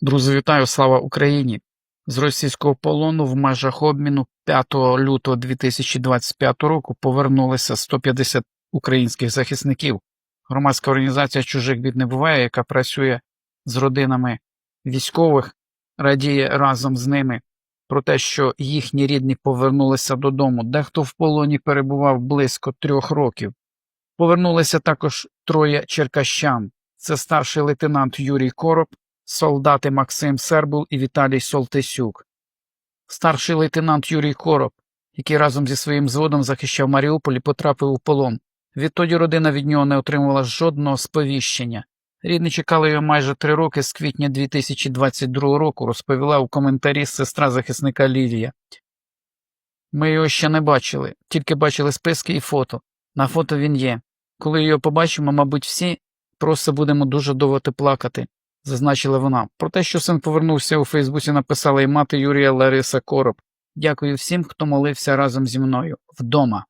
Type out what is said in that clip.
Друзі, вітаю, слава Україні! З російського полону в межах обміну 5 лютого 2025 року повернулися 150 українських захисників. Громадська організація Чужих бід не буває, яка працює з родинами військових, радіє разом з ними про те, що їхні рідні повернулися додому. Дехто в полоні перебував близько трьох років. Повернулися також троє черкащан. Це старший лейтенант Юрій Короб, солдати Максим Сербул і Віталій Солтисюк. Старший лейтенант Юрій Короб, який разом зі своїм зводом захищав Маріуполь і потрапив у полон. Відтоді родина від нього не отримувала жодного сповіщення. Рідні чекали його майже три роки з квітня 2022 року, розповіла у коментарі сестра захисника Лілія. Ми його ще не бачили, тільки бачили списки і фото. На фото він є. Коли його побачимо, мабуть, всі просто будемо дуже довго плакати, зазначила вона. Про те, що син повернувся у Фейсбуці, написала і мати Юрія Лариса Короб. Дякую всім, хто молився разом зі мною вдома.